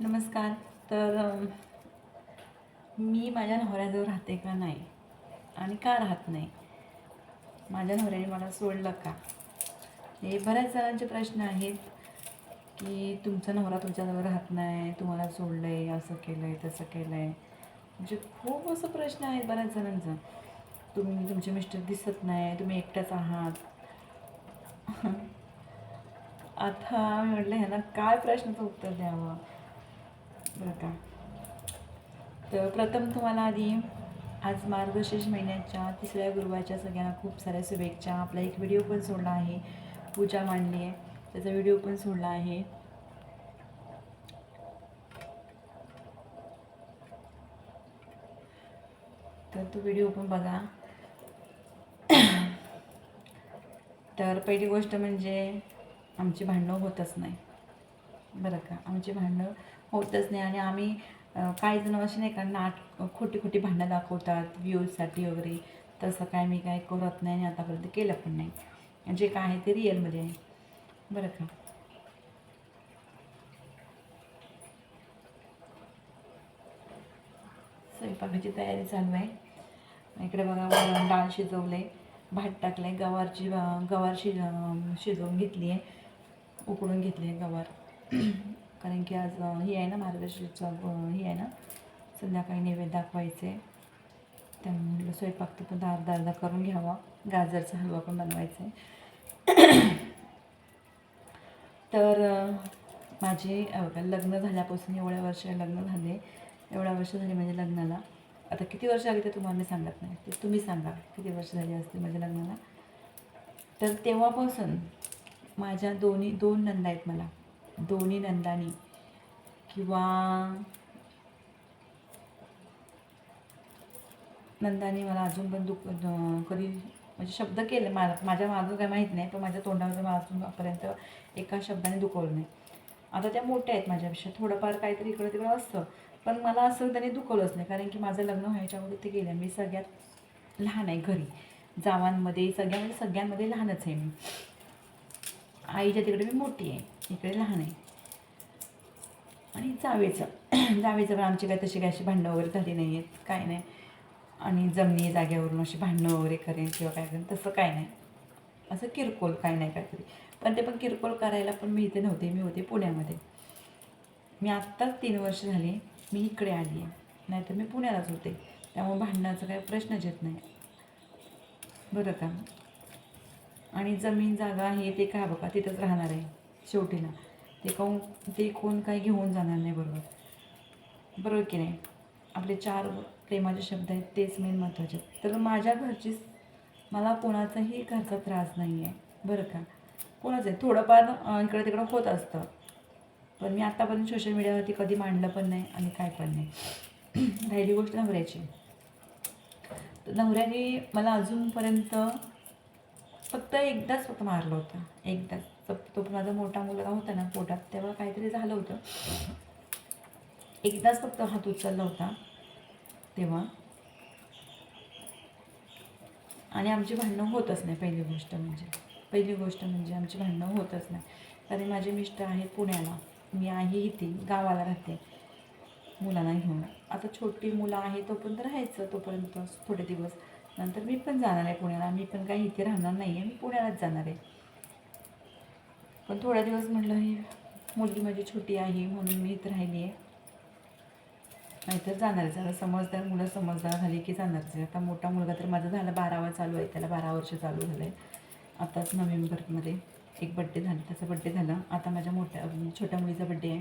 नमस्कार. तर मी माझ्या नवऱ्याजवळ राहते का नाही? आणि का राहत नाही? माझ्या नवऱ्याने मला सोडलं का? हे बऱ्याच जणांचे प्रश्न आहेत की तुमचा नवरा तुमच्याजवळ राहत नाही तुम्हाला सोडलं आहे असं केलं आहे तसं केलं आहे म्हणजे खूप असं प्रश्न आहेत बऱ्याच जणांचा. तुम्ही तुमचे मिस्टर दिसत नाही तुम्ही एकट्याच आहात. आता मी म्हटलं ह्यांना काय प्रश्नाचं उत्तर द्यावं? बरं का तर प्रथम तुम्हाला आधी आज मार्गशीर्ष महिन्याच्या तिसऱ्या गुरुवारच्या सगळ्यांना खूप साऱ्या शुभेच्छा. आपला एक व्हिडिओ पण सोडला आहे. पूजा मांडली आहे. त्याचा व्हिडिओ पण सोडला आहे. तर तो व्हिडिओ पण बघा. तर पहिली गोष्ट म्हणजे आमची भांडणं होतच नाही. बरं का. आमची भांडणं होतच नाही आणि आम्ही काही जण असे नाही का नाट खोटी खोटी भांडणं दाखवतात व्ह्यूजसाठी वगैरे. तसं काय मी काय करत नाही आणि आतापर्यंत केलं पण नाही. जे काय आहे ते रिअलमध्ये आहे. बरं का. स्वयंपाकाची तयारी चालू आहे. इकडे बघा वरण डाळ शिजवले भात टाकले गवारची गवार शिज शिजवून घेतली आहे उकडून घेतली आहे गवार. कारण की आज ही आहे ना मार्गशीरचं ही आहे ना संध्याकाळी नैवेद्य दाखवायचे. त्यामुळे म्हटलं स्वयंपाक तर पण अर्धा अर्धा करून घ्यावा. गाजरचा हलवा पण बनवायचा आहे. तर माझे लग्न झाल्यापासून एवढ्या वर्ष लग्न झाले. एवढ्या वर्ष झाले माझ्या लग्नाला. आता किती वर्ष आली ते तुम्हाला मी सांगत नाही. ते तुम्ही सांगा किती वर्ष झाली असतील माझ्या लग्नाला. तर तेव्हापासून माझ्या दोन्ही दोन नंदा आहेत मला. दोन्ही नंदानी. किंवा नंदानी मला अजून पण दुख कधी म्हणजे शब्द केले मला माझ्या मागं काय माहीत नाही पण माझ्या तोंडावर मला अजूनपर्यंत एका शब्दाने दुखवलं नाही. आता त्या मोठ्या आहेत माझ्यापेक्षा थोडंफार काहीतरी इकडं तिकडं असतं पण मला असं त्याने दुखवलंच नाही कारण की माझं लग्न व्हायच्या अगोदर ते गेलं मी सगळ्यात लहान आहे घरी. जावांमध्ये सगळ्या म्हणजे सगळ्यांमध्ये लहानच आहे मी. आईच्या तिकडे मी मोठी आहे. इकडे लहान आहे. आणि जावेचं. जावेचं पण आमची काय तशी काय अशी भांडणं वगैरे झाली नाही आहेत काय नाही. आणि जमिनी जाग्यावरून अशी भांडणं वगैरे करेन किंवा काय करेन तसं काय नाही. असं किरकोळ काय नाही काहीतरी. पण ते पण किरकोळ करायला पण मी इथे नव्हते मी होते पुण्यामध्ये. मी आत्ताच तीन वर्ष झाली मी इकडे आली आहे. नाहीतर मी पुण्यालाच होते. त्यामुळे भांडणाचा काही प्रश्नच येत नाही. बरं का? आणि जमीन जागा हे ते काय बघा तिथंच राहणार आहे. शेवटीला. ते काऊन ते कोण काही घेऊन जाणार नाही बरोबर. बरोबर की नाही? आपले चार प्रेमाचे शब्द आहेत तेच मेन महत्त्वाचे. तर माझ्या घरची मला कोणाचाही घरचा त्रास नाही आहे बरं का? कोणाचं आहे थोडंफार इकडं तिकडं होत असतं. पण मी आत्तापर्यंत सोशल मीडियावरती कधी मांडलं पण नाही आणि काय पण नाही. राहिली गोष्ट नवऱ्याची. तर नवऱ्याने मला अजूनपर्यंत फक्त एकदाच फक्त मारलं होतं. एकदाच. तो तो पण माझा मोठा मुलगा होता ना पोटात तेव्हा काहीतरी झालं होतं. एकदाच फक्त हात उचलला होता तेव्हा. आणि आमची भांडणं होतच नाही पहिली गोष्ट म्हणजे. पहिली गोष्ट म्हणजे आमची भांडणं होतच नाही. कारण माझे मिस्टर आहेत पुण्याला मी आहे इथे गावाला राहते. मुलांना घेऊन. आता छोटी मुलं आहे तोपर्यंत राहायचं तोपर्यंत थोडे दिवस. नंतर मी पण जाणार आहे पुण्याला मी पण काही इथे राहणार नाही आहे मी पुण्यालाच जाणार आहे. पण थोड्या दिवस म्हटलं हे मुलगी माझी छोटी आहे म्हणून मी इथं राहिली आहे. नाहीतर जाणारच आता समजदार मुलं समजदार झाली की जाणारच आहे. आता मोठा मुलगा तर माझा झाला बारावा चालू आहे. त्याला बारा वर्ष चालू झालं आहे आताच नोव्हेंबरमध्ये एक बड्डे झाला. त्याचा बड्डे झाला. आता माझ्या मोठ्या छोट्या मुलीचा बड्डे आहे.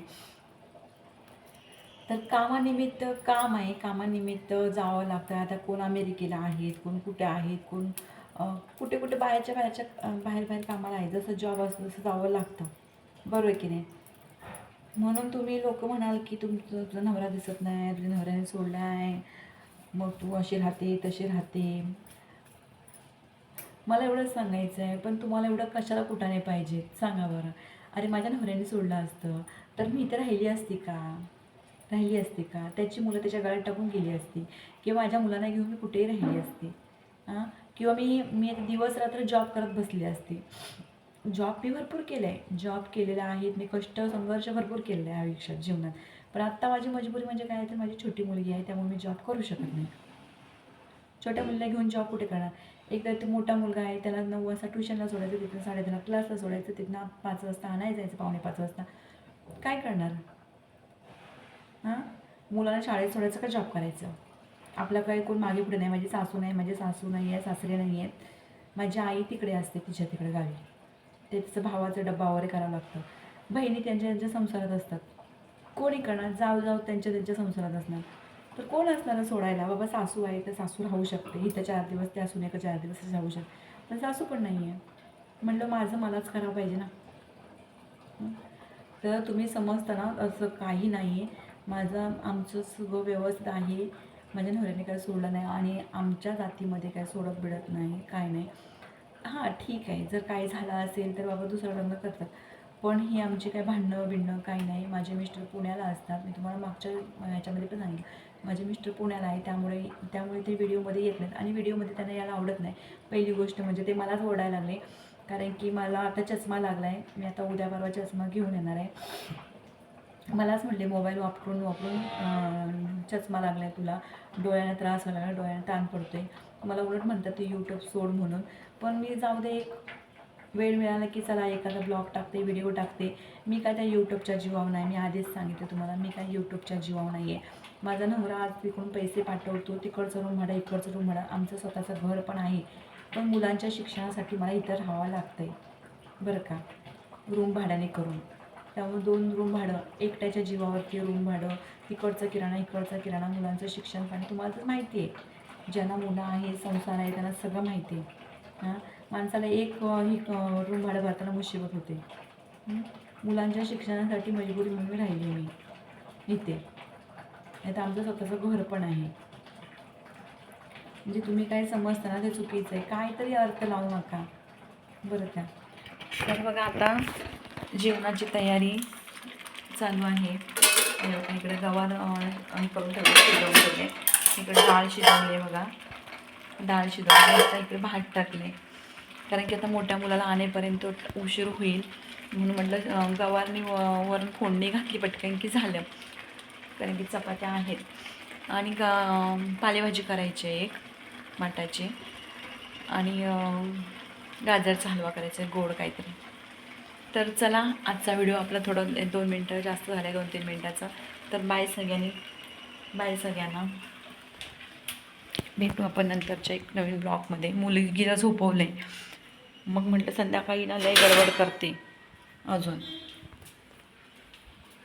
तर कामानिमित्त काम आहे. कामानिमित्त जावं लागतं. आता कोण अमेरिकेला आहेत? कोण कुठे आहेत? कोण कुठे कुठे बाहेरच्या बाहेरच्या बाहेर बाहेर कामाला आहे. जसं जॉब असतं तसं जावं लागतं. बरोबर की नाही? म्हणून तुम्ही लोक म्हणाल की तुमचं तुझा नवरा दिसत नाही तुझ्या नवऱ्याने सोडला आहे मग तू अशी राहते तशी राहते. मला एवढंच सांगायचं आहे पण तुम्हाला एवढं कशाला कुठाने पाहिजे? सांगा बरं. अरे माझ्या नवऱ्याने सोडलं असतं. तर मी इथे राहिली असती का? राहिली असती का? त्याची मुलं त्याच्या गाड्यात टाकून गेली असती. किंवा माझ्या मुलांना घेऊन मी कुठेही राहिली असती. हां किंवा मी मी दिवस रात्र जॉब करत बसली असती. जॉब मी भरपूर केलं आहे जॉब केलेला आहे मी कष्ट संघर्ष भरपूर केलेला आहे आयुष्यात जीवनात. पण आत्ता माझी मजबुरी म्हणजे काय तर माझी छोटी मुलगी आहे. त्यामुळे मी जॉब करू शकत नाही. छोट्या मुलीला घेऊन जॉब कुठे करणार? एक तर मोठा मुलगा आहे. त्याला नऊ वाजता ट्युशनला सोडायचं तिथनं साडेदहा क्लासला सोडायचं तिथनं पाच वाजता आणायला जायचं पावणे पाच वाजता. काय करणार? हां? मुलाला शाळेत सोडायचं का जॉब करायचं? आपला काही कोण मागे पुढे नाही माझी सासू नाही माझे सासू नाही आहे सासरे नाही आहेत. माझी आई तिकडे असते तिच्या तिकडे गावी. ते तिचं भावाचा डब्बा वगैरे करावं लागतं. बहिणी त्यांच्या त्यांच्या संसारात असतात. कोणी करणार? जाऊ जाऊ त्यांच्या त्यांच्या संसारात असणार. तर कोण असणार सोडायला? बाबा सासू आहे तर सासू राहू शकते. इथं चार दिवस त्या सुनेका चार दिवस राहू शकते. पण सासू पण नाही आहे. म्हणलं माझं मलाच करावं पाहिजे ना. तर तुम्ही समजता ना असं काही नाही आहे. माझं आमचं सगळं व्यवस्थित आहे. माझ्या नवऱ्याने काय सोडलं नाही आणि आमच्या जातीमध्ये काय सोडत बिडत नाही काय नाही. हां ठीक आहे. जर काय झालं असेल तर बाबा दुसरं लग्न करतात. पण ही आमची काय भांडणं बिणणं काही नाही. माझे मिस्टर पुण्याला असतात. मी तुम्हाला मागच्या ह्याच्यामध्ये पण सांगितलं. माझे मिस्टर पुण्याला आहे. त्यामुळे त्यामुळे ते व्हिडिओमध्ये येत नाहीत. आणि व्हिडिओमध्ये त्यांना यायला आवडत नाही. पहिली गोष्ट म्हणजे ते मलाच ओढायला लागले. कारण की मला आता चष्मा लागला आहे मी आता उद्या परवा चष्मा घेऊन येणार आहे. मलाच म्हणले मोबाईल वापरून वापरून चष्मा लागला आहे तुला. डोळ्याला त्रास व्हायला लागला डोळ्याला ताण पडतोय. मला उलट म्हणतात ते यूट्यूब सोड म्हणून. पण मी जाऊ दे एक वेळ मिळाला की चला एखादा ब्लॉग टाकते व्हिडिओ टाकते. मी काय त्या यूट्यूबच्या जीवावर नाही मी आधीच सांगितलं तुम्हाला मी काय यूट्यूबच्या जीवावर नाही आहे माझा नवरा आज तिकडून पैसे पाठवतो तिकडचं रूम म्हणा इकडचं रूम म्हणा आमचं स्वतःचं घर पण आहे. पण मुलांच्या शिक्षणासाठी मला इथं राहावं लागतं आहे बरं का? रूम भाड्याने करून. त्यामुळे दोन रूम भाडं एकट्याच्या जीवावरती रूम भाडं तिकडचं किराणा इकडचा किराणा मुलांचं शिक्षण पाणी तुम्हाला तर माहिती आहे. ज्यांना मुलं आहे संसार आहे त्यांना सगळं माहिती आहे. हां? माणसाला एक ही रूम भाडं भरताना मुशिबत होते. मुलांच्या शिक्षणासाठी मजबुरी म्हणून मी राहिली मी इथे. नाही तर आमचं स्वतःचं घर पण आहे. म्हणजे तुम्ही काय समजता ना ते चुकीचं आहे. काहीतरी अर्थ लावू नका. बरं का? तर बघा आता जेवणाची तयारी चालू आहे. इकडे गवार हे करून ठेवले शिजवून ठेवले. इकडे डाळ शिजवली आहे बघा. डाळ शिजवली आता इकडे भात टाकले. कारण की आता मोठ्या मुलाला आणेपर्यंत उशीर होईल. म्हणून म्हटलं गवारनी व- वरून फोडणी घातली पटकन की झालं. कारण की चपात्या आहेत. आणि गा पालेभाजी करायची आहे एक माटाची. आणि गाजरचा हलवा करायचा आहे गोड काहीतरी. तर चला आजचा व्हिडिओ आपला थोडं दोन मिनटं जास्त झाला आहे दोन तीन मिनटाचा. तर बाय सगळ्यांनी. बाय सगळ्यांना. भेटू आपण नंतरच्या एक नवीन ब्लॉगमध्ये मुलगीला झोपवलं आहे मग म्हटलं संध्याकाळी ना लय गडबड करते. अजून.